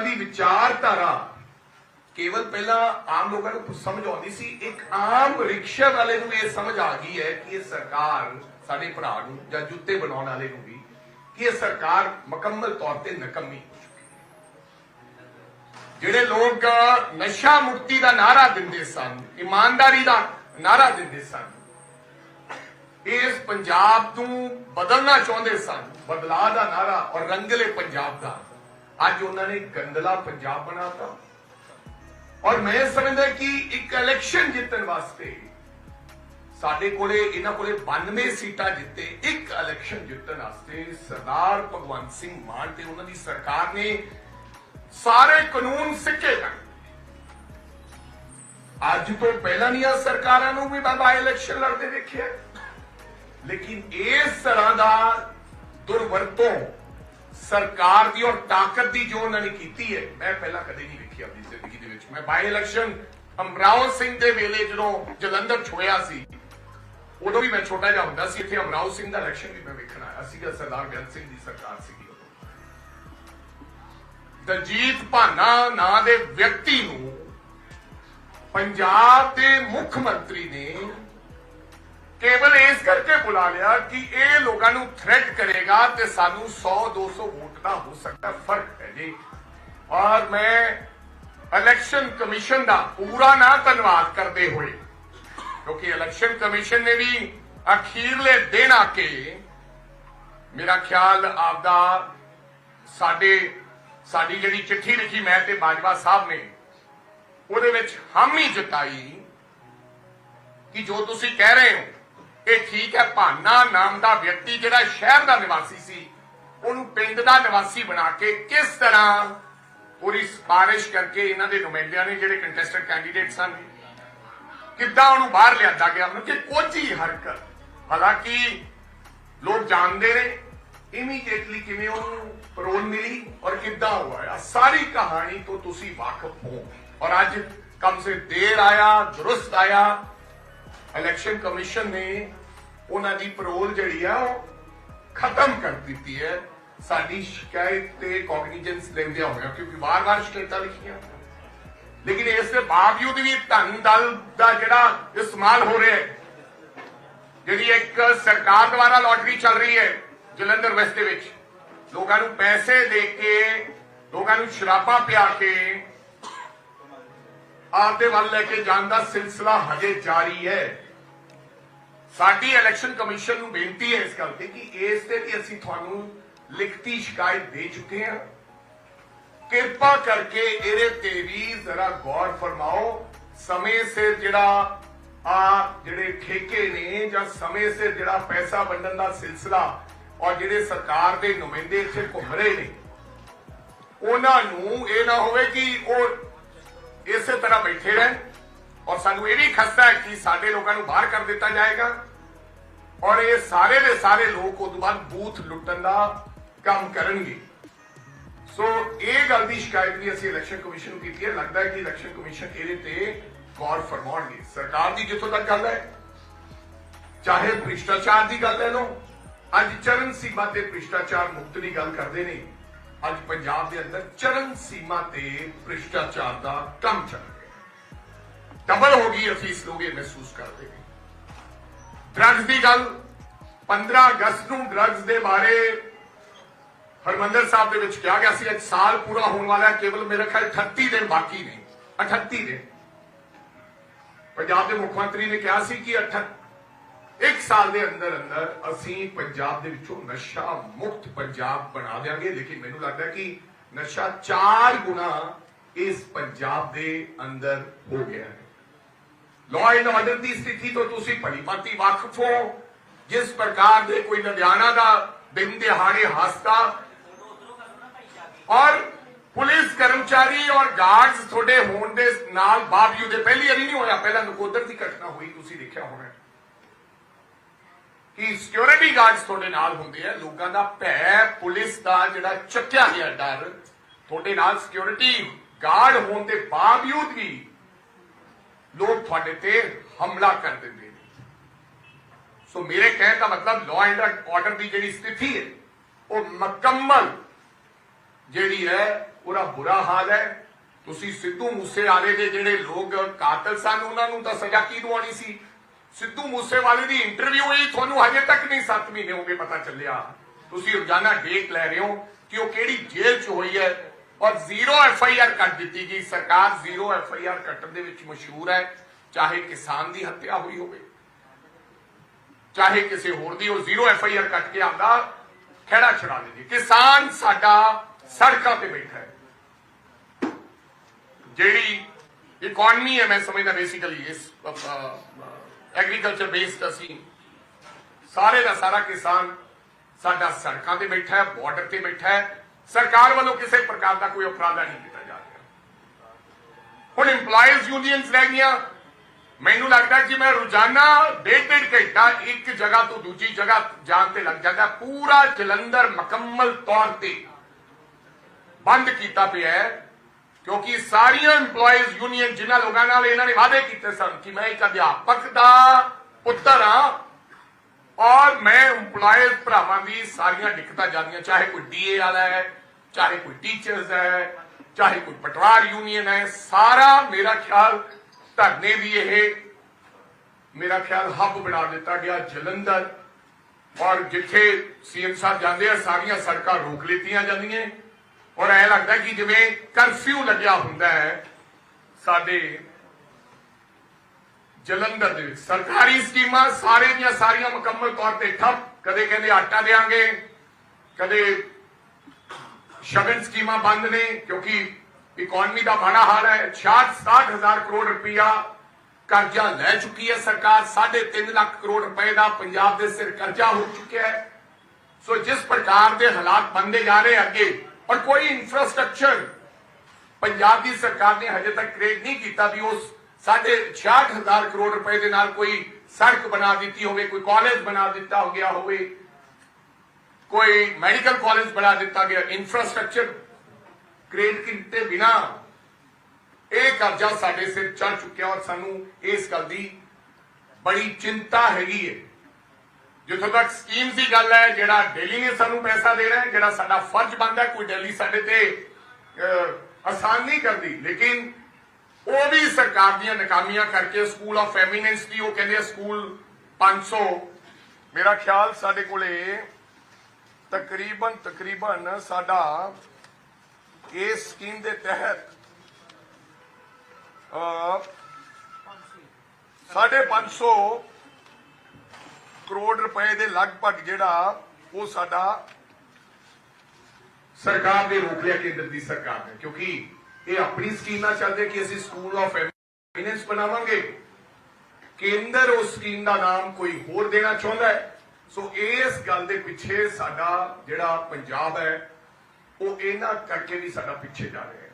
ਦੀ ਵਿਚਾਰਧਾਰਾ ਕੇਵਲ ਪਹਿਲਾਂ ਆਮ ਲੋਕਾਂ ਨੂੰ ਸਮਝ ਆਉਂਦੀ ਸੀ, ਇੱਕ ਆਮ ਰਿਕਸ਼ਾ ਵਾਲੇ ਨੂੰ ਇਹ ਸਮਝ ਆ ਗਈ ਹੈ ਕਿ ਇਹ ਸਰਕਾਰ ਸਾਡੇ ਭਰਾ ਨੂੰ ਜਾਂ ਜੁੱਤੇ ਬਣਾਉਣ ਵਾਲੇ ਨੂੰ ਵੀ, ਕਿ ਇਹ ਸਰਕਾਰ ਮੁਕੰਮਲ ਤੌਰ ਤੇ ਨਕਮੀ ਜਿਹੜੇ ਲੋਕ ਨਸ਼ਾ ਮੁਕਤੀ ਦਾ ਨਾਰਾ ਦਿੰਦੇ ਸਨ, ਇਮਾਨਦਾਰੀ ਦਾ ਨਾਰਾ ਦਿੰਦੇ ਸਨ, ਇਸ ਪੰਜਾਬ ਨੂੰ ਬਦਲਣਾ ਚਾਹੁੰਦੇ ਸਨ, ਬਦਲਾਅ ਦਾ ਨਾਰਾ ਔਰ ਰੰਗਲੇ ਪੰਜਾਬ ਦਾ। ਅੱਜ ਉਹਨਾਂ ਨੇ ਗੰਦਲਾ ਪੰਜਾਬ ਬਣਾਤਾ। ਔਰ ਮੈਂ ਸਮਝਦਾ ਕਿ ਇੱਕ ਇਲੈਕਸ਼ਨ ਜਿੱਤਣ ਵਾਸਤੇ ਸਾਡੇ ਕੋਲੇ, ਇਹਨਾਂ ਕੋਲੇ 92 ਸੀਟਾਂ ਜਿੱਤੇ, ਇੱਕ ਇਲੈਕਸ਼ਨ ਜਿੱਤਣ ਵਾਸਤੇ ਸਰਦਾਰ ਭਗਵੰਤ ਸਿੰਘ ਮਾਨ ਤੇ ਉਹਨਾਂ ਦੀ ਸਰਕਾਰ ਨੇ ਸਾਰੇ ਕਾਨੂੰਨ ਸਿੱਕੇ ਕਰ ਅੱਜ ਤੋਂ ਪਹਿਲਾਂ ਦੀਆਂ ਸਰਕਾਰਾਂ ਨੂੰ ਵੀ ਬਾਬਾ ਇਲੈਕਸ਼ਨ ਲੜਦੇ ਦੇਖਿਆ। ਲੇਕਿਨ ਇਸ ਤਰ੍ਹਾਂ ਦਾ ਦੁਰਵਰਤੋਂ ਸਰਕਾਰ ਦੀ ਔਰ ਤਾਕਤ ਦੀ ਜੋ ਉਹਨਾਂ ਨੇ ਕੀਤੀ ਹੈ, ਮੈਂ ਪਹਿਲਾਂ ਕਦੇ ਨਹੀਂ ਵੇਖੀ ਆਪਣੀ ਜ਼ਿੰਦਗੀ ਦੇ ਵਿੱਚ। ਮੈਂ ਬਾਈ ਇਲੈਕਸ਼ਨ ਅਮਰਾਓ ਸਿੰਘ ਦੇ ਵੇਲੇ ਜਦੋਂ ਜਲੰਧਰ ਛੋਇਆ ਸੀ, ਉਦੋਂ ਵੀ ਮੈਂ ਛੋਟਾ ਜਿਹਾ ਹੁੰਦਾ ਸੀ, ਇੱਥੇ ਅਮਰਾਓ ਸਿੰਘ ਦਾ ਇਲੈਕਸ਼ਨ ਵੀ ਮੈਂ ਵੇਖਣਾ ਆਇਆ ਸੀਗਾ, ਸਰਦਾਰ ਬੇਅੰਤ ਸਿੰਘ ਦੀ ਸਰਕਾਰ ਸੀਗੀ ਉਦੋਂ। ਦਲਜੀਤ ਭਾਨਾ ਨਾਂ ਦੇ ਵਿਅਕਤੀ ਨੂੰ ਪੰਜਾਬ ਦੇ ਮੁੱਖ ਮੰਤਰੀ ਨੇ ਕੇਵਲ ਇਸ ਕਰਕੇ ਬੁਲਾ ਲਿਆ ਕਿ ਇਹ ਲੋਕਾਂ ਨੂੰ ਥ੍ਰੈਟ ਕਰੇਗਾ ਤੇ ਸਾਨੂੰ 100 200 ਵੋਟ ਦਾ ਹੋ ਸਕਦਾ, ਫ਼ਰਕ ਹੈ ਜੀ। ਔਰ ਮੈਂ ਇਲੈਕਸ਼ਨ ਕਮਿਸ਼ਨ ਦਾ ਪੂਰਾ ਨਾ ਧੰਨਵਾਦ ਕਰਦੇ ਹੋਏ, ਕਿਉਂਕਿ ਇਲੈਕਸ਼ਨ ਕਮਿਸ਼ਨ ਨੇ ਵੀ ਅਖੀਰਲੇ ਦਿਨ ਆ ਕੇ ਮੇਰਾ ਖਿਆਲ ਆਪਦਾ ਸਾਡੇ, ਸਾਡੀ ਜਿਹੜੀ ਚਿੱਠੀ ਲਿਖੀ ਮੈਂ ਤੇ ਬਾਜਵਾ ਸਾਹਿਬ ਨੇ, ਉਹਦੇ ਵਿੱਚ ਹਾਮੀ ਜਤਾਈ ਕਿ ਜੋ ਤੁਸੀਂ ਕਹਿ ਰਹੇ ਹੋ ਇਹ ਠੀਕ ਹੈ, ਭਾਨਾ ਨਾਮ ਦਾ ਵਿਅਕਤੀ ਜਿਹੜਾ ਸ਼ਹਿਰ ਦਾ ਨਿਵਾਸੀ ਸੀ, ਉਹਨੂੰ ਪਿੰਡ ਦਾ ਨਿਵਾਸੀ ਬਣਾ ਕੇ ਕਿਸ ਤਰ੍ਹਾਂ ਪੂਰੀ ਸਿਫਾਰਿਸ਼ ਕਰਕੇ ਇਹਨਾਂ ਦੇ ਨੁਮਾਇੰਦਿਆਂ ਨੇ ਜਿਹੜੇ ਕੰਟੈਸਟਡ ਕੈਂਡੀਡੇਟ ਸਨ, ਕਿੱਦਾਂ ਉਹਨੂੰ ਬਾਹਰ ਲਿਆਂਦਾ ਗਿਆ ਮਤਲਬ ਕਿ ਕੋਝੀ ਹਰਕਤ। ਹਾਲਾਂਕਿ ਲੋਕ ਜਾਣਦੇ ਨੇ ਇਮੀਡੀਏਟਲੀ ਕਿਵੇਂ ਉਹਨੂੰ ਪਰੋਲ ਮਿਲੀ ਔਰ ਕਿੱਦਾਂ ਹੋਇਆ ਆਹ ਸਾਰੀ ਕਹਾਣੀ ਤੋਂ ਤੁਸੀਂ ਵਾਕਿਫ ਹੋ। ਔਰ ਅੱਜ ਕਮ ਸੇ ਦੇਰ ਆਇਆ, ਦਰੁਸਤ ਆਇਆ ਇਲੈਕਸ਼ਨ ਕਮਿਸ਼ਨ ਨੇ ਉਹਨਾਂ ਦੀ ਪਰੋਲ ਜਿਹੜੀ ਆ, ਉਹ ਖਤਮ ਕਰ ਦਿੱਤੀ ਹੈ। ਸਾਡੀ ਸ਼ਿਕਾਇਤ ਤੇ ਕੌਗਨੀਜੈਂਸ ਲੈਂਦੇ ਹੋਇਆ, ਕਿਉਂਕਿ ਵਾਰ-ਵਾਰ ਸ਼ਿਕਾਇਤਾਂ ਲਿਖੀਆਂ। ਲੇਕਿਨ ਇਸ ਦੇ ਬਾਵਜੂਦ ਵੀ ਧਨ ਦਲ ਦਾ ਜਿਹੜਾ ਇਸਤੇਮਾਲ ਹੋ ਰਿਹਾ ਹੈ, ਜਿਹੜੀ ਇੱਕ ਸਰਕਾਰ ਦੁਆਰਾ ਲਾਟਰੀ ਚੱਲ ਰਹੀ ਹੈ ਜਲੰਧਰ ਵੈਸਟ ਦੇ ਵਿੱਚ, ਲੋਕਾਂ ਨੂੰ ਪੈਸੇ ਦੇ ਕੇ, ਲੋਕਾਂ ਨੂੰ ਸ਼ਰਾਬਾਂ ਪਿਆ ਕੇ ਆਪਦੇ ਵੱਲ ਲੈ ਕੇ ਜਾਣ ਦਾ ਸਿਲਸਿਲਾ ਹਜੇ ਜਾਰੀ ਹੈ। ਸਾਡੀ ਇਲੈਕਸ਼ਨ ਕਮਿਸ਼ਨ ਨੂੰ ਬੇਨਤੀ ਹੈ ਇਸ ਗੱਲ ਤੇ ਕਿ ਇਸ ਤੇ ਵੀ ਅਸੀਂ ਤੁਹਾਨੂੰ ਲਿਖਤੀ ਸ਼ਿਕਾਇਤ ਦੇ ਚੁੱਕੇ ਹਾਂ। ਕਿਰਪਾ ਕਰਕੇ ਇਹਦੇ ਤੇ ਵੀ ਜ਼ਰਾ ਗੌਰ ਫਰਮਾਓ। ਸਮੇਂ ਸਿਰ ਜਿਹੜਾ ਆ ਜਿਹੜੇ ਠੇਕੇ ਨੇ ਜਾਂ ਸਮੇਂ ਸਿਰ ਜਿਹੜਾ ਪੈਸਾ ਵੰਡਣ ਦਾ ਸਿਲਸਿਲਾ ਔਰ ਜਿਹੜੇ ਸਰਕਾਰ ਦੇ ਨੁਮਾਇੰਦੇ ਇੱਥੇ ਘੁੰਮ ਰਹੇ ਨੇ, ਉਹਨਾਂ ਨੂੰ ਇਹ ਨਾ ਹੋਵੇ ਕਿ ਉਹ ਇਸੇ ਤਰ੍ਹਾਂ ਬੈਠੇ ਰਹਿਣ। ਔਰ ਸਾਨੂੰ ਇਹ ਵੀ ਖਸਤਾ ਹੈ ਕਿ ਸਾਡੇ ਲੋਕਾਂ ਨੂੰ ਬਾਹਰ ਕਰ ਦਿੱਤਾ ਜਾਏਗਾ। ਔਰ ਇਹ ਸਾਰੇ ਦੇ ਸਾਰੇ ਲੋਕ ਉਦੋਂ ਬਾਅਦ ਬੂਥ ਲੁੱਟਣ ਦਾ ਕੰਮ ਕਰਨਗੇ। ਸੋ ਇਹ ਗੱਲ ਦੀ ਸ਼ਿਕਾਇਤ ਵੀ ਅਸੀਂ ਇਲੈਕਸ਼ਨ ਕਮਿਸ਼ਨ ਨੂੰ ਕੀਤੀ ਹੈ। ਲੱਗਦਾ ਹੈ ਕਿ ਇਲੈਕਸ਼ਨ ਕਮਿਸ਼ਨ ਇਹਦੇ ਤੇ ਗੌਰ ਫਰਮਾਉਣਗੇ। ਸਰਕਾਰ ਦੀ ਜਿੱਥੋਂ ਤੱਕ ਗੱਲ ਹੈ, ਚਾਹੇ ਭ੍ਰਿਸ਼ਟਾਚਾਰ ਦੀ ਗੱਲ ਲੈ ਲਓ, ਅੱਜ ਚਰਨ ਸੀਮਾ ਤੇ ਭ੍ਰਿਸ਼ਟਾਚਾਰ ਮੁਕਤ ਦੀ ਗੱਲ ਕਰਦੇ ਨੇ। ਅੱਜ ਪੰਜਾਬ ਦੇ ਅੰਦਰ ਚਰਨ ਸੀਮਾ ਤੇ ਭ੍ਰਿਸ਼ਟਾਚਾਰ ਦਾ ਕੰਮ ਚੱਲ ਰਿਹਾ ਡਬਲ ਹੋ ਗਈ ਅਸੀਂ, ਇਸ ਲੋਕ ਮਹਿਸੂਸ ਕਰਦੇ ਹਾਂ। ਡਰੱਗਸ ਦੀ ਗੱਲ 15 ਅਗਸਤ ਨੂੰ ਡਰੱਗਸ ਦੇ ਬਾਰੇ ਹਰਮੰਦਰ ਸਾਹਿਬ ਦੇ ਵਿੱਚ ਕਿਹਾ ਗਿਆ ਸੀ, ਅੱਜ ਸਾਲ ਪੂਰਾ ਹੋਣ ਵਾਲਾ ਹੈ, ਕੇਵਲ ਮੇਰੇ ਖਿਆਲ 38 ਦਿਨ ਬਾਕੀ ਨੇ 38 ਦਿਨ। ਪੰਜਾਬ ਦੇ ਮੁੱਖ ਮੰਤਰੀ ਨੇ ਕਿਹਾ ਸੀ ਕਿ 38 ਇੱਕ ਸਾਲ ਦੇ ਅੰਦਰ ਅੰਦਰ ਅਸੀਂ ਪੰਜਾਬ ਦੇ ਵਿੱਚੋਂ ਨਸ਼ਾ ਮੁਕਤ ਪੰਜਾਬ ਬਣਾ ਦੇਵਾਂਗੇ ਲੇਕਿਨ ਮੈਨੂੰ ਲੱਗਦਾ ਕਿ ਨਸ਼ਾ 4 ਗੁਣਾ ਇਸ ਪੰਜਾਬ ਦੇ ਅੰਦਰ ਹੋ ਗਿਆ ਹੈ। ਲਾਅ ਐਂਡ ਆਰਡਰ ਦੀ ਸਥਿਤੀ ਤੋਂ ਤੁਸੀਂ ਭਲੀ ਭਾਂਤੀ ਵਾਕਿਫ ਹੋ। ਜਿਸ ਪ੍ਰਕਾਰ ਦੇ ਕੋਈ ਲੁਧਿਆਣਾ ਦਾ ਦਿਨ ਦਿਹਾੜੇ ਹਾਦਸਾ ਔਰ ਪੁਲਿਸ ਕਰਮਚਾਰੀ ਔਰ ਗਾਰਡਸ ਤੁਹਾਡੇ ਹੋਣ ਦੇ ਨਾਲ ਬਾਵਜੂਦ ਪਹਿਲੀ ਵਾਰੀ ਨਹੀਂ ਹੋਇਆ। ਪਹਿਲਾਂ ਨਕੋਦਰ ਦੀ ਘਟਨਾ ਹੋਈ, ਤੁਸੀਂ ਦੇਖਿਆ ਹੋਣਾ। ਕਿ ਸਿਕਿਉਰਿਟੀ ਗਾਰਡਸ ਤੁਹਾਡੇ ਨਾਲ ਹੁੰਦੇ ਆ, ਲੋਕਾਂ ਦਾ ਭੈ ਪੁਲਿਸ ਦਾ ਜਿਹੜਾ ਚੱਕਿਆ ਗਿਆ ਡਰ, ਤੁਹਾਡੇ ਨਾਲ ਸਿਕਿਉਰਿਟੀ ਗਾਰਡ ਹੋਣ ਦੇ ਬਾਵਜੂਦ ਵੀ ਲੋਕ ਤੁਹਾਡੇ ਤੇ ਹਮਲਾ ਕਰ ਦਿੰਦੇ ਨੇ। ਸੋ ਮੇਰੇ ਕਹਿਣ ਦਾ ਮਤਲਬ ਲਾਅ ਐਂਡ ਆਰਡਰ ਦੀ ਜਿਹੜੀ ਸਥਿਤੀ ਹੈ, ਉਹ ਮੁਕੰਮਲ ਜਿਹੜੀ ਹੈ, ਉਹਦਾ ਬੁਰਾ ਹਾਲ ਹੈ। ਤੁਸੀਂ ਸਿੱਧੂ ਮੂਸੇਵਾਲੇ ਦੇ ਜਿਹੜੇ ਲੋਕ ਕਾਤਲ ਸਨ, ਉਹਨਾਂ ਨੂੰ ਤਾਂ ਸਜ਼ਾ ਕੀ ਦਵਾਉਣੀ ਸੀ? ਸਿੱਧੂ ਮੂਸੇਵਾਲੇ ਦੀ ਇੰਟਰਵਿਊ ਹੋਈ, ਤੁਹਾਨੂੰ ਹਜੇ ਤੱਕ ਨਹੀਂ 7 ਮਹੀਨੇ ਹੋ ਗਏ ਪਤਾ ਚੱਲਿਆ। ਤੁਸੀਂ ਰੋਜ਼ਾਨਾ ਡੇਟ ਲੈ ਰਹੇ ਹੋ ਕਿ ਉਹ ਕਿਹੜੀ ਜੇਲ੍ਹ 'ਚ ਹੋਈ ਹੈ ਔਰ ਜ਼ੀਰੋ ਐਫ ਆਈ ਆਰ ਕੱਟ ਦਿੱਤੀ ਗਈ। ਸਰਕਾਰ ਜ਼ੀਰੋ ਐਫ ਆਈ ਆਰ ਕੱਟਣ ਦੇ ਵਿੱਚ ਮਸ਼ਹੂਰ ਹੈ, ਚਾਹੇ ਕਿਸਾਨ ਦੀ ਹੱਤਿਆ ਹੋਈ ਹੋਵੇ, ਚਾਹੇ ਕਿਸੇ ਹੋਰ ਦੀ, ਉਹ ਜ਼ੀਰੋ ਐਫ ਆਈ ਆਰ ਕੱਟ ਕੇ ਆਂਦਾ ਖਹਿੜਾ ਛੜਾ ਦੇ ਕਿਸਾਨ ਸਾਡਾ ਸੜਕਾਂ ਤੇ ਬੈਠਾ ਹੈ। ਜਿਹੜੀ ਇਕਨੋਮੀ ਹੈ, ਮੈਂ ਸਮਝਦਾ ਬੇਸਿਕਲੀ ਇਸ ਐਗਰੀਕਲਚਰ ਬੇਸਡ ਅਸੀਂ ਸਾਰੇ ਦਾ ਸਾਰਾ ਕਿਸਾਨ ਸਾਡਾ ਸੜਕਾਂ ਤੇ ਬੈਠਾ ਹੈ ਬਾਰਡਰ ਤੇ ਬੈਠਾ ਹੈ। ਸਰਕਾਰ ਵੱਲੋਂ ਕਿਸੇ ਪ੍ਰਕਾਰ ਦਾ ਕੋਈ ਅਪਰਾਧਾ ਨਹੀਂ ਕੀਤਾ ਜਾ ਰਿਹਾ। ਹੁਣ EMPLOYEES ਯੂਨੀਅਨਸ ਰਹਿ ਗਈਆਂ। ਮੈਨੂੰ ਲੱਗਦਾ ਕਿ ਮੈਂ ਰੋਜ਼ਾਨਾ ਡੇਢ ਡੇਢ ਘੰਟਾ ਇੱਕ ਜਗ੍ਹਾ ਤੋਂ ਦੂਜੀ ਜਗ੍ਹਾ ਜਾਣ ਤੇ ਲੱਗ ਜਾਂਦਾ ਪੂਰਾ ਜਲੰਧਰ ਮੁਕੰਮਲ ਤੌਰ ਤੇ ਬੰਦ ਕੀਤਾ ਪਿਆ ਹੈ। ਕਿਉਂਕਿ ਸਾਰੀਆਂ EMPLOYEES ਯੂਨੀਅਨ ਜਿਨ੍ਹਾਂ ਲੋਕਾਂ ਨਾਲ ਇਹਨਾਂ ਨੇ ਵਾਅਦੇ ਕੀਤੇ ਸਨ ਕਿ ਮੈਂ ਇੱਕ ਅਧਿਆਪਕ ਦਾ ਪੁੱਤਰ ਹਾਂ ਔਰ ਮੈਂ EMPLOYEES ਭਰਾਵਾਂ ਦੀ ਸਾਰੀਆਂ ਦਿੱਕਤਾਂ ਜਾਂਦੀਆਂ, ਚਾਹੇ ਕੋਈ ਡੀਏ ਵਾਲਾ ਹੈ, ਚਾਹੇ ਕੋਈ ਟੀਚਰਸ ਹੈ, ਚਾਹੇ ਕੋਈ ਪਟਵਾਰ ਯੂਨੀਅਨ ਹੈ, ਸਾਰਾ ਮੇਰਾ ਖਿਆਲ ਧਰਨੇ ਦੀ ਇਹ, ਮੇਰਾ ਖਿਆਲ ਹੱਬ ਬਣਾ ਦਿੱਤਾ ਗਿਆ ਜਲੰਧਰ ਔਰ ਜਿੱਥੇ ਸੀਐਮ ਸਾਹਿਬ ਜਾਂਦੇ ਆ, ਸਾਰੀਆਂ ਸੜਕਾਂ ਰੋਕ ਲਿੱਤੀਆਂ ਜਾਂਦੀਆਂ। ਔਰ ਐ ਲੱਗਦਾ ਕਿ ਜਿਵੇਂ ਕਰਫਿਊ ਲੱਗਿਆ ਹੁੰਦਾ ਹੈ ਸਾਡੇ ਜਲੰਧਰ ਦੇ ਸਰਕਾਰੀ ਸਕੀਮਾਂ ਸਾਰੇ ਦੀਆਂ ਸਾਰੀਆਂ ਮੁਕੰਮਲ ਤੌਰ ਤੇ ਠੱਪ। ਕਦੇ ਕਹਿੰਦੇ ਆਟਾ ਦੇਾਂਗੇ, ਕਦੇ ਸ਼ਗਨ ਸਕੀਮਾਂ ਬੰਦ ਨੇ, ਕਿਉਂਕਿ ਇਕਨੋਮੀ ਦਾ ਮਾੜਾ ਹਾਲ ਹੈ। 66 ਹਜ਼ਾਰ ਕਰੋੜ ਰੁਪਇਆ ਕਰਜ਼ਾ ਲੈ ਚੁੱਕੀ ਹੈ ਸਰਕਾਰ। 3.5 ਲੱਖ ਕਰੋੜ ਰੁਪਏ ਦਾ ਪੰਜਾਬ ਦੇ ਸਿਰ ਕਰਜ਼ਾ ਹੋ ਚੁੱਕਿਆ ਹੈ। ਸੋ ਜਿਸ ਪ੍ਰਕਾਰ ਦੇ ਹਾਲਾਤ ਬਣਦੇ ਜਾ ਰਹੇ ਅੱਗੇ ਔਰ ਕੋਈ ਇਨਫਰਾਸਟ੍ਰਕਚਰ ਪੰਜਾਬ ਦੀ ਸਰਕਾਰ ਨੇ ਹਜੇ ਤੱਕ ਕ੍ਰੀਏਟ ਨਹੀਂ ਕੀਤਾ ਵੀ ਉਸ ਸਾਢੇ 66000 ਕਰੋੜ ਰੁਪਏ ਦੇ ਨਾਲ ਕੋਈ ਸੜਕ ਬਣਾ ਦਿੱਤੀ ਹੋਵੇ, ਕੋਈ ਕਾਲਜ ਬਣਾ ਦਿੱਤਾ ਹੋ ਗਿਆ ਹੋਵੇ, ਕੋਈ ਮੈਡੀਕਲ ਕਾਲਜ ਬਣਾ ਦਿੱਤਾ ਗਿਆ ਇਨਫਰਾਸਟ੍ਰਕਚਰ ਕ੍ਰੀਏਟ ਕੀਤੇ ਬਿਨਾ ਇਹ ਕਰਜ਼ਾ ਸਾਡੇ ਸਿਰ ਚੜ ਚੁੱਕਿਆ ਔਰ ਸਾਨੂੰ ਇਸ ਗੱਲ ਦੀ ਬੜੀ ਚਿੰਤਾ ਹੈਗੀ ਹੈ। ਜਿੱਥੋਂ ਤੱਕ ਸਕੀਮਸ ਦੀ ਗੱਲ ਹੈ ਜਿਹੜਾ ਦਿੱਲੀ ਨੇ ਸਾਨੂੰ ਪੈਸਾ ਦੇਣਾ ਹੈ ਜਿਹੜਾ ਸਾਡਾ ਫਰਜ਼ ਬਣਦਾ ਕੋਈ ਦਿੱਲੀ ਸਾਡੇ ਤੇ ਆਸਾਨ ਨਹੀਂ ਕਰਦੀ। ਲੇਕਿਨ ਉਹ ਵੀ ਸਰਕਾਰ ਦੀਆਂ ਨਾਕਾਮੀਆਂ ਕਰਕੇ ਸਕੂਲ ਆਫ ਐਮੀਨੈਂਸ ਦੀ ਉਹ ਕਹਿੰਦੇ ਸਕੂਲ 500 ਮੇਰਾ ਖਿਆਲ ਸਾਡੇ ਕੋਲੇ ਤਕਰੀਬਨ ਤਕਰੀਬਨ ਸਾਡਾ ਇਸ ਸਕੀਮ ਦੇ ਤਹਿਤ ਅ ਸਾਢੇ 500 ਕਰੋੜ ਰੁਪਏ ਦੇ ਲਗਭਗ ਜਿਹੜਾ ਉਹ ਸਾਡਾ ਸਰਕਾਰ ਨੇ ਰੋਕ ਲਿਆ ਕੇਂਦਰ ਦੀ ਸਰਕਾਰ ਨੇ, ਕਿਉਂਕਿ ਇਹ ਆਪਣੀ ਸਕੀਮ ਨਾਲ ਚੱਲਦੇ ਕਿ ਅਸੀਂ ਸਕੂਲ ਆਫ ਐਮੀਨੈਂਸ ਬਣਾਵਾਂਗੇ। ਕੇਂਦਰ ਉਸ ਸਕੀਮ ਦਾ ਨਾਮ ਕੋਈ ਹੋਰ ਦੇਣਾ ਚਾਹੁੰਦਾ ਹੈ। ਸੋ ਇਸ ਗੱਲ ਦੇ ਪਿੱਛੇ ਸਾਡਾ ਜਿਹੜਾ ਪੰਜਾਬ ਹੈ, ਉਹ ਇਹਨਾਂ ਕਰਕੇ ਵੀ ਸਾਡਾ ਪਿੱਛੇ ਜਾ ਰਿਹਾ ਹੈ।